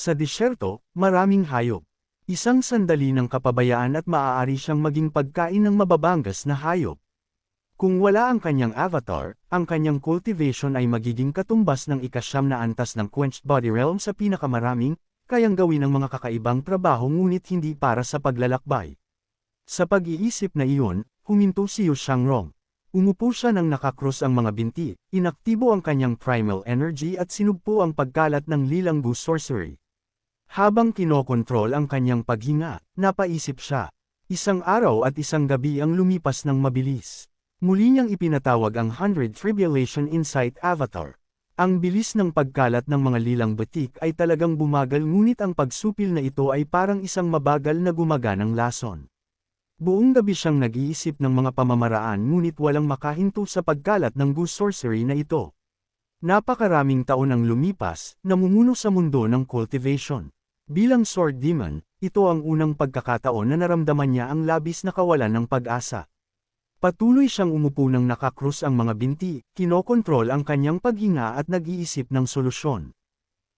Sa disyerto, maraming hayop. Isang sandali ng kapabayaan at maaari siyang maging pagkain ng mababangas na hayop. Kung wala ang kanyang avatar, ang kanyang cultivation ay magiging katumbas ng ikasyam na antas ng quenched body realm sa pinakamaraming, kayang gawin ng mga kakaibang trabaho ngunit hindi para sa paglalakbay. Sa pag-iisip na iyon, huminto si Yu Shangrong. Umupo siya nang nakakross ang mga binti, inaktibo ang kanyang primal energy at sinugpo ang pagkalat ng lilanggu sorcery. Habang kinokontrol ang kanyang paghinga, napaisip siya. Isang araw at isang gabi ang lumipas ng mabilis. Muli niyang ipinatawag ang 100 Tribulation Insight Avatar. Ang bilis ng pagkalat ng mga lilang batik ay talagang bumagal ngunit ang pagsupil na ito ay parang isang mabagal na gumaganang lason. Buong gabi siyang nag-iisip ng mga pamamaraan ngunit walang makahinto sa pagkalat ng goose sorcery na ito. Napakaraming taon ang lumipas, namumuno sa mundo ng cultivation. Bilang sword demon, ito ang unang pagkakataon na naramdaman niya ang labis na kawalan ng pag-asa. Patuloy siyang umupo ng nakakrus ang mga binti, kinokontrol ang kanyang paghinga at nag-iisip ng solusyon.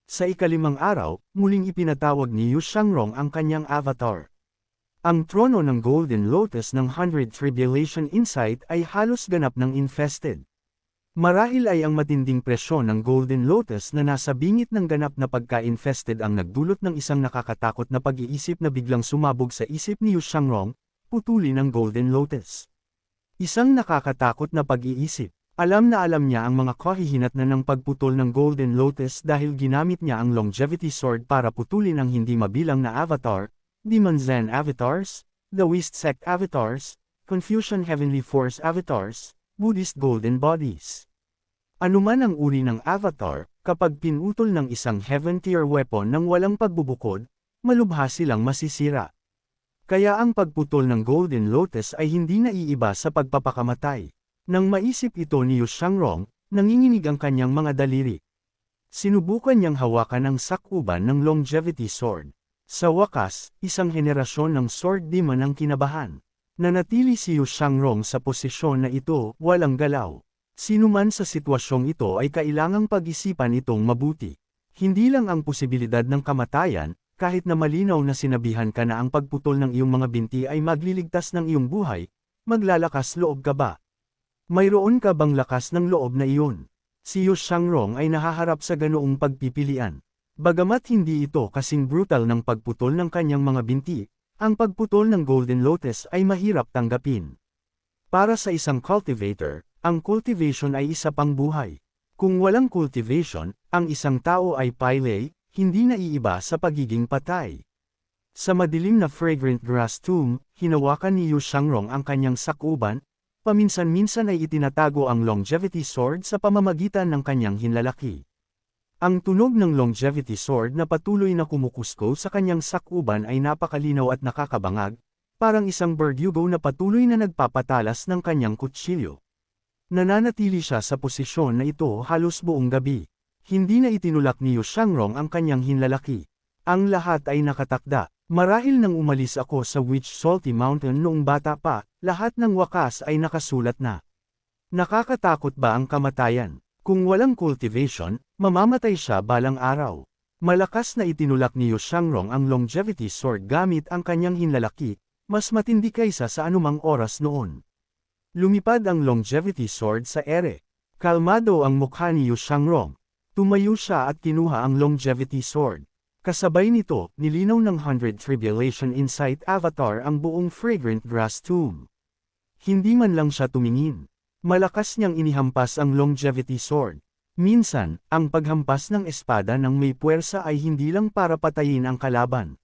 Sa ikalimang araw, muling ipinatawag ni Yu Shangrong ang kanyang avatar. Ang trono ng Golden Lotus ng Hundred Tribulation Insight ay halos ganap ng infested. Marahil ay ang matinding presyon ng Golden Lotus na nasa bingit ng ganap na pagka-infested ang nagdulot ng isang nakakatakot na pag-iisip na biglang sumabog sa isip ni Yu Shangrong, putuli ng Golden Lotus. Isang nakakatakot na pag-iisip. Alam na alam niya ang mga kahihinat na ng pagputol ng Golden Lotus dahil ginamit niya ang Longevity Sword para putulin ang hindi mabilang na avatar, Demon Zen Avatars, the West Sect Avatars, Confucian Heavenly Force Avatars, Buddhist Golden Bodies. Anuman ang uri ng avatar, kapag pinutol ng isang heaven tier weapon ng walang pagbubukod, malubha silang masisira. Kaya ang pagputol ng Golden Lotus ay hindi naiiba sa pagpapakamatay. Nang maisip ito ni Yu Shangrong, nanginginig ang kanyang mga daliri. Sinubukan niyang hawakan ang sakuban ng longevity sword. Sa wakas, isang henerasyon ng sword demon ang kinabahan. Nanatili si Yu Shangrong sa posisyon na ito, walang galaw. Sino man sa sitwasyong ito ay kailangang pag-isipan itong mabuti. Hindi lang ang posibilidad ng kamatayan, kahit na malinaw na sinabihan ka na ang pagputol ng iyong mga binti ay magliligtas ng iyong buhay, maglalakas loob ka ba? Mayroon ka bang lakas ng loob na iyon? Si Yu Shangrong ay nahaharap sa ganoong pagpipilian. Bagamat hindi ito kasing brutal ng pagputol ng kanyang mga binti, ang pagputol ng Golden Lotus ay mahirap tanggapin. Para sa isang cultivator, ang cultivation ay isa pang buhay. Kung walang cultivation, ang isang tao ay pile, hindi naiiba sa pagiging patay. Sa madilim na fragrant grass tomb, hinawakan ni Yu Shangrong ang kanyang sakuban, paminsan-minsan ay itinatago ang longevity sword sa pamamagitan ng kanyang hinlalaki. Ang tunog ng longevity sword na patuloy na kumukusko sa kanyang sakuban ay napakalinaw at nakakabangag, parang isang berdugo na patuloy na nagpapatalas ng kanyang kutsilyo. Nananatili siya sa posisyon na ito halos buong gabi. Hindi na itinulak ni Yu Shangrong ang kanyang hinlalaki. Ang lahat ay nakatakda. Marahil nang umalis ako sa Witch Salty Mountain noong bata pa, lahat ng wakas ay nakasulat na. Nakakatakot ba ang kamatayan? Kung walang cultivation, mamamatay siya balang araw. Malakas na itinulak ni Yu Shangrong ang longevity sword gamit ang kanyang hinlalaki, mas matindi kaysa sa anumang oras noon. Lumipad ang longevity sword sa ere. Kalmado ang mukha ni Yu Shangrong, Tumayo siya at kinuha ang longevity sword. Kasabay nito, nilinaw ng Hundred Tribulation Insight Avatar ang buong fragrant grass tomb. Hindi man lang siya tumingin. Malakas niyang inihampas ang longevity sword. Minsan, ang paghampas ng espada ng may puwersa ay hindi lang para patayin ang kalaban.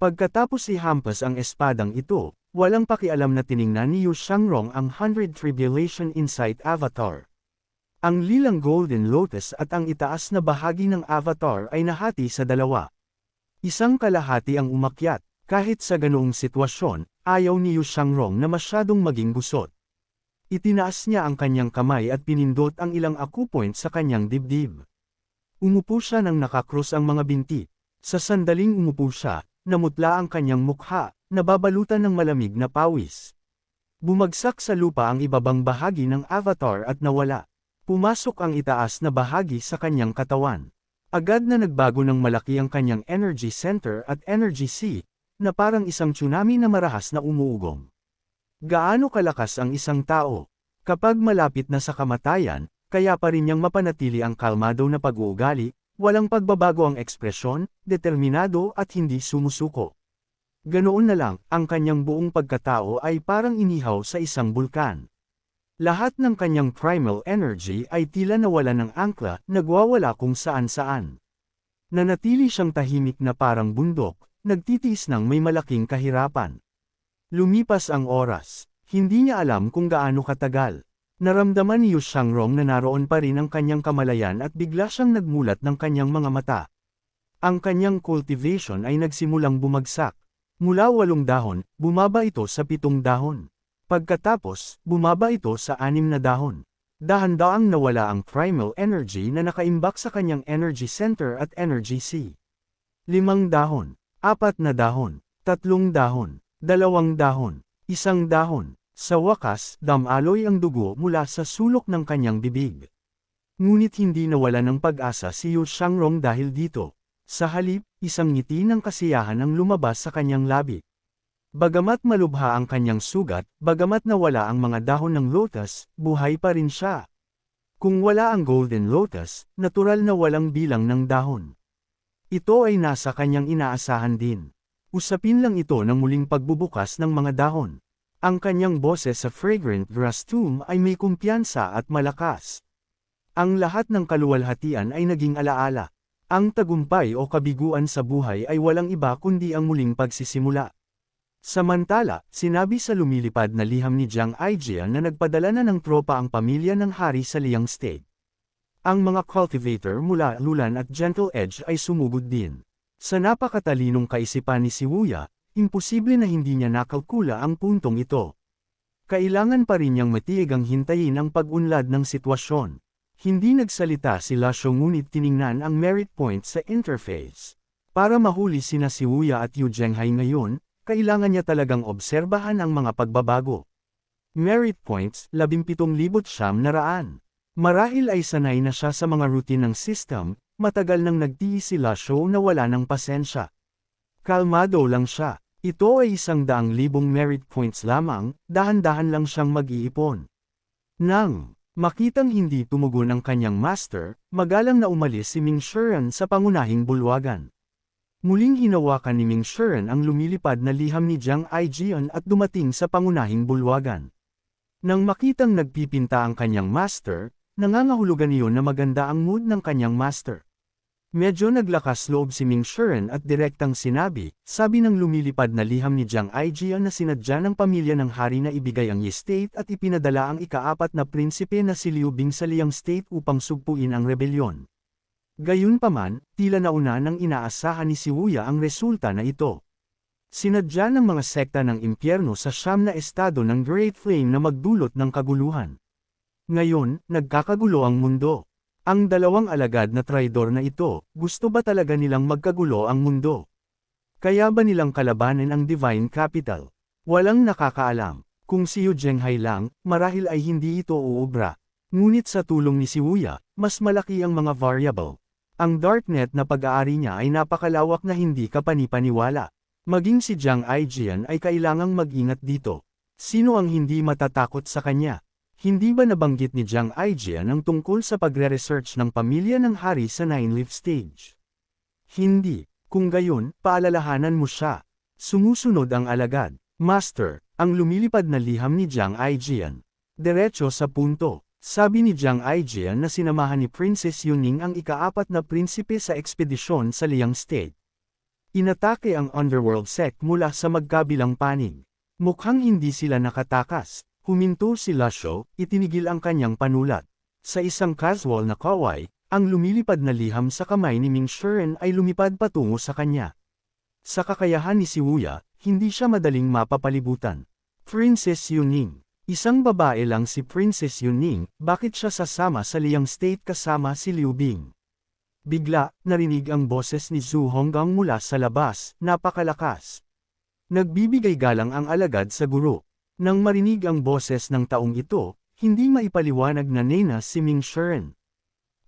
Pagkatapos ihampas ang espadang ito, walang pakialam na tiningnan ni Yu Shangrong ang Hundred Tribulation Insight Avatar. Ang lilang Golden Lotus at ang itaas na bahagi ng avatar ay nahati sa dalawa. Isang kalahati ang umakyat, kahit sa ganoong sitwasyon, ayaw ni Yu Shangrong na masyadong maging gusot. Itinaas niya ang kanyang kamay at pinindot ang ilang akupoint sa kanyang dibdib. Umupo siya nang nakakrus ang mga binti. Sa sandaling umupo siya, namutla ang kanyang mukha, nababalutan ng malamig na pawis. Bumagsak sa lupa ang ibabang bahagi ng avatar at nawala. Pumasok ang itaas na bahagi sa kanyang katawan. Agad na nagbago ng malaki ang kanyang energy center at energy sea, na parang isang tsunami na marahas na umuugong. Gaano kalakas ang isang tao? Kapag malapit na sa kamatayan, kaya pa rin niyang mapanatili ang kalmado na pag-uugali, walang pagbabago ang ekspresyon, determinado at hindi sumusuko. Ganoon na lang, ang kanyang buong pagkatao ay parang inihaw sa isang bulkan. Lahat ng kanyang primal energy ay tila nawala ng angkla, nagwawala kung saan-saan. Nanatili siyang tahimik na parang bundok, nagtitiis ng may malaking kahirapan. Lumipas ang oras, hindi niya alam kung gaano katagal. Naramdaman ni Yu Shangrong na naroon pa rin ang kanyang kamalayan at bigla siyang nagmulat ng kanyang mga mata. Ang kanyang cultivation ay nagsimulang bumagsak. Mula walong dahon, bumaba ito sa pitong dahon. Pagkatapos, bumaba ito sa anim na dahon. Dahan-daang nawala ang primal energy na nakaimbak sa kanyang energy center at energy sea. Limang dahon, apat na dahon, tatlong dahon, dalawang dahon, isang dahon. Sa wakas, damaloy ang dugo mula sa sulok ng kanyang bibig. Ngunit hindi nawala ng pag-asa si Yu Shangrong dahil dito. Sa halip, isang ngiti ng kasiyahan ang lumabas sa kanyang labi. Bagamat malubha ang kanyang sugat, bagamat nawala ang mga dahon ng lotus, buhay pa rin siya. Kung wala ang golden lotus, natural na walang bilang ng dahon. Ito ay nasa kanyang inaasahan din. Usapin lang ito ng muling pagbubukas ng mga dahon. Ang kanyang boses sa fragrant grass tomb ay may kumpiyansa at malakas. Ang lahat ng kaluwalhatian ay naging alaala. Ang tagumpay o kabiguan sa buhay ay walang iba kundi ang muling pagsisimula. Samantala, sinabi sa lumilipad na liham ni Jiang Aijian na nagpadala na ng tropa ang pamilya ng hari sa Liang State. Ang mga cultivator mula Lulan at Gentle Edge ay sumugod din. Sa napakatalinong kaisipan ni Siwuya, imposible na hindi niya nakalkula ang puntong ito. Kailangan pa rin niyang matiig ang hintayin ang pag-unlad ng sitwasyon. Hindi nagsalita si Lasho ngunit tiningnan ang merit point sa interface. Para mahuli sina si Wuya at Yu Zhenghai ngayon, kailangan niya talagang obserbahan ang mga pagbabago. Merit points, 17,000 siyam na raan. Marahil ay sanay na siya sa mga routine ng system, matagal nang nagtiis si Lasho na wala ng pasensya. Kalmado lang siya. Ito ay isang daang libong merit points lamang, dahan-dahan lang siyang mag-iipon. Nang Makitang hindi tumugon ang kanyang master, magalang na umalis si Ming Shuren sa pangunahing bulwagan. Muling hinawakan ni Ming Shuren ang lumilipad na liham ni Jiang Aijian at dumating sa pangunahing bulwagan. Nang makitang nagpipinta ang kanyang master, nangangahulugan iyon na maganda ang mood ng kanyang master. Medyo naglakas loob si Ming Shuren at direktang sinabi, sabi ng lumilipad na liham ni Jiang Aijian na sinadya ng pamilya ng hari na ibigay ang estate at ipinadala ang ikaapat na prinsipe na si Liu Bing sa Liang State upang sugpuin ang rebelyon. Gayunpaman, tila nauna nang inaasahan ni si Wuya ang resulta na ito. Sinadya ng mga sekta ng impyerno sa siyam na estado ng Great Flame na magdulot ng kaguluhan. Ngayon, nagkakagulo ang mundo. Ang dalawang alagad na traidor na ito, gusto ba talaga nilang magkagulo ang mundo? Kaya ba nilang kalabanin ang Divine Capital? Walang nakakaalam. Kung si Yu Zhenghai lang, marahil ay hindi ito uubra. Ngunit sa tulong ni si Wuya, mas malaki ang mga variable. Ang darknet na pag-aari niya ay napakalawak na hindi ka panipaniwala. Maging si Jiang Aijian ay kailangang mag-ingat dito. Sino ang hindi matatakot sa kanya? Hindi ba nabanggit ni Jiang Aijian ang tungkol sa pagre-research ng pamilya ng hari sa nine-leaf stage? Hindi. Kung gayon, paalalahanan mo siya. Sumusunod ang alagad. Master, ang lumilipad na liham ni Jiang Aijian. Diretso sa punto. Sabi ni Jiang Aijian na sinamahan ni Princess Yuning ang ikaapat na prinsipe sa ekspedisyon sa Liang State. Inatake ang underworld sect mula sa magkabilang panig. Mukhang hindi sila nakatakas. Huminto si Lasho, itinigil ang kanyang panulat. Sa isang casual na kaway, ang lumilipad na liham sa kamay ni Ming Shuren ay lumipad patungo sa kanya. Sa kakayahan ni si Wuya, hindi siya madaling mapapalibutan. Princess Yuning. Isang babae lang si Princess Yuning, bakit siya sasama sa Liang State kasama si Liu Bing? Bigla, narinig ang boses ni Zhu Honggang mula sa labas, napakalakas. Nagbibigay galang ang alagad sa guro. Nang marinig ang boses ng taong ito, hindi maipaliwanag na Nena si Ming Shuren.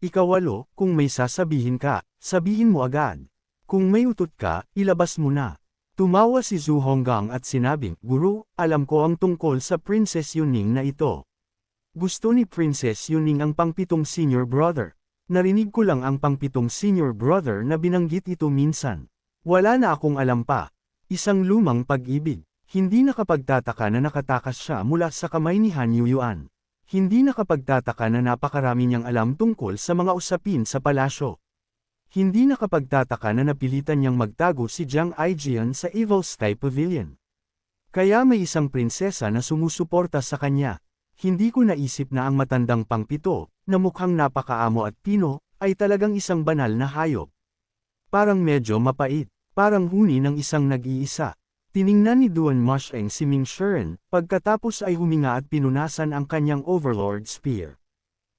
Ikawalo, kung may sasabihin ka, sabihin mo agad. Kung may utot ka, ilabas mo na. Tumawa si Zhu Honggang at sinabing, Guru, alam ko ang tungkol sa Princess Yuning na ito. Gusto ni Princess Yuning ang pangpitong senior brother. Narinig ko lang ang pangpitong senior brother na binanggit ito minsan. Wala na akong alam pa. Isang lumang pag-ibig. Hindi nakapagtataka na nakatakas siya mula sa kamay ni Han Yuyuan. Hindi nakapagtataka na napakarami niyang alam tungkol sa mga usapin sa palasyo. Hindi nakapagtataka na napilitan niyang magtago si Jiang Aijian sa Evil Sky Pavilion. Kaya may isang prinsesa na sumusuporta sa kanya. Hindi ko naisip na ang matandang pangpito, na mukhang napakaamo at pino, ay talagang isang banal na hayop. Parang medyo mapait, parang huni ng isang nag-iisa. Tiningnan ni Duan Musheng si Ming Shuren, pagkatapos ay huminga at pinunasan ang kanyang Overlord Spear.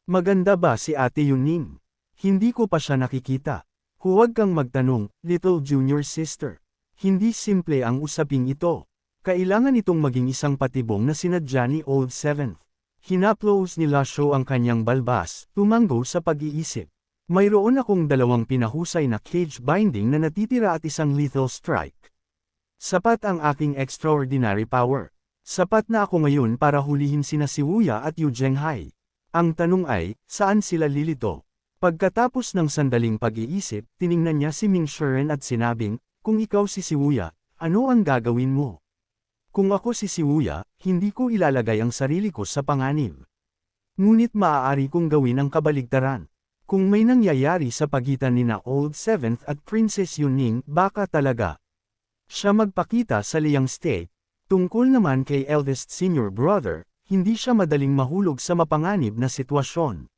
Maganda ba si Ate Yuning? Hindi ko pa siya nakikita. Huwag kang magtanong, little junior sister. Hindi simple ang usaping ito. Kailangan itong maging isang patibong na sinadya ni Old Seventh. Hinaplos ni Lasho ang kanyang balbas, tumanggo sa pag-iisip. Mayroon akong dalawang pinahusay na cage binding na natitira at isang lethal strike. Sapat ang aking extraordinary power. Sapat na ako ngayon para hulihin sina Siwuya at Yu Zhenghai. Ang tanong ay, saan sila lilito? Pagkatapos ng sandaling pag-iisip, tiningnan niya si Ming Shuren at sinabing, kung ikaw si Siwuya, ano ang gagawin mo? Kung ako si Siwuya, hindi ko ilalagay ang sarili ko sa panganib. Ngunit maaari kong gawin ang kabaligtaran. Kung may nangyayari sa pagitan ni na Old Seventh at Princess Yuning, baka talaga. Siya magpakita sa Liang State. Tungkol naman kay eldest senior brother, hindi siya madaling mahulog sa mapanganib na sitwasyon.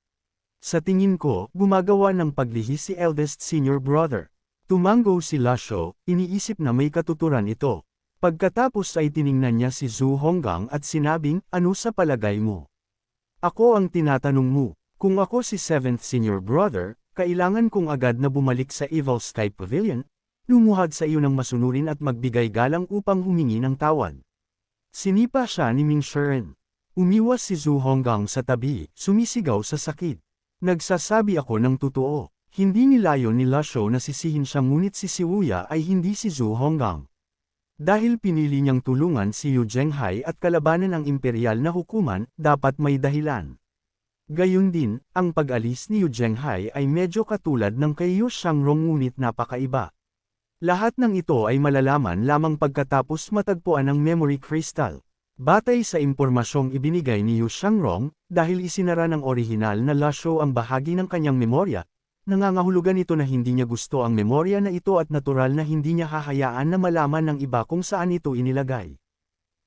Sa tingin ko, gumagawa ng paglihis si eldest senior brother. Tumanggo si Lasho, iniisip na may katuturan ito. Pagkatapos ay tiningnan niya si Zhu Honggang at sinabing, ano sa palagay mo? Ako ang tinatanong mo, kung ako si 7th senior brother, kailangan kong agad na bumalik sa Evil Sky Pavilion, lumuhad sa iyo ng masunurin at magbigay galang upang humingi ng tawad. Sinipa siya ni Ming Shuren. Umiwas si Zhu Honggang sa tabi, sumisigaw sa sakit. Nagsasabi ako ng totoo. Hindi nilayo ni Lasho na sisihin siya ngunit si Siwuya ay hindi si Zhu Honggang. Dahil pinili niyang tulungan si Yu Zhenghai at kalabanan ang imperial na hukuman, dapat may dahilan. Gayun din, ang pag-alis ni Yu Zhenghai ay medyo katulad ng kay Yu Shangrong ngunit napakaiba. Lahat ng ito ay malalaman lamang pagkatapos matagpuan ang memory crystal. Batay sa impormasyong ibinigay ni Yu Shangrong, dahil isinara ng orihinal na Lasho ang bahagi ng kanyang memorya, nangangahulugan ito na hindi niya gusto ang memorya na ito at natural na hindi niya hahayaan na malaman ng iba kung saan ito inilagay.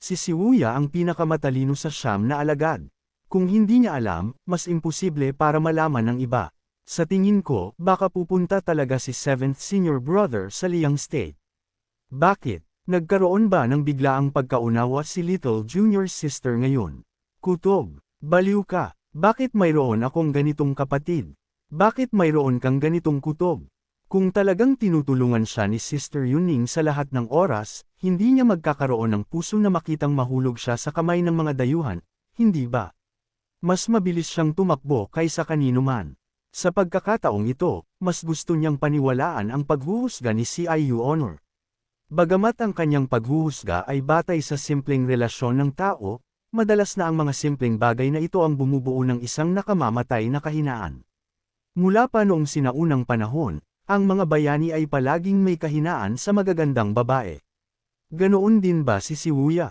Si Siwuya ang pinakamatalino sa siyam na alagad. Kung hindi niya alam, mas imposible para malaman ng iba. Sa tingin ko, baka pupunta talaga si 7th senior brother sa Liang State. Bakit? Nagkaroon ba ng biglaang pagkaunawa si Little Junior Sister ngayon? Kutob, baliw ka. Bakit mayroon akong ganitong kapatid? Bakit mayroon kang ganitong kutob? Kung talagang tinutulungan siya ni Sister Yuning sa lahat ng oras, hindi niya magkakaroon ng puso na makitang mahulog siya sa kamay ng mga dayuhan, hindi ba? Mas mabilis siyang tumakbo kaysa kanino man. Sa pagkakataong ito, mas gusto niyang paniwalaan ang paghuhusga ni CIU Honor. Bagamat ang kanyang paghuhusga ay batay sa simpleng relasyon ng tao, madalas na ang mga simpleng bagay na ito ang bumubuo ng isang nakamamatay na kahinaan. Mula pa noong sinaunang panahon, ang mga bayani ay palaging may kahinaan sa magagandang babae. Ganoon din ba si Siwuya?